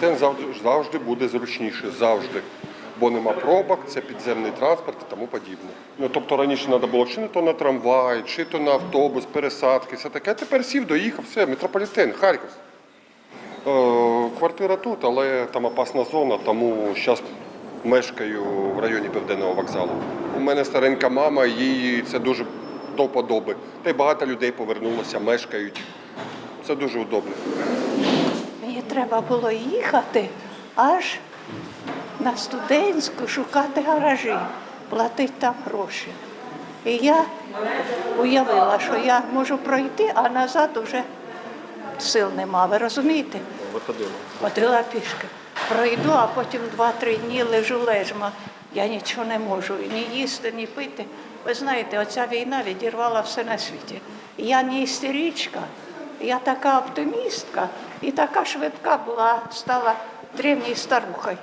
завжди, завжди буде зручніше, завжди. Бо нема пробок, це підземний транспорт і тому подібне. Ну тобто раніше треба було чи не то на трамвай, чи то на автобус, пересадки, все таке. А тепер сів, доїхав, все, метрополітен, Харків. Е, квартира тут, але там опасна зона, тому зараз мешкаю в районі Південного вокзалу. У мене старенька мама, їй це дуже до вподоби. Та й багато людей повернулося, мешкають. Це дуже удобно. Треба було їхати аж на студентську шукати гаражі, платити там гроші. І я уявила, що я можу пройти, а назад уже сил нема. Ви розумієте? Виходило. Ходила пішки. Пройду, а потім два-три дні лежу лежма. Я нічого не можу ні їсти, ні пити. Ви знаєте, оця війна відірвала все на світі. Я не істеричка, я така оптимістка і така швидка була, стала древньою старухою.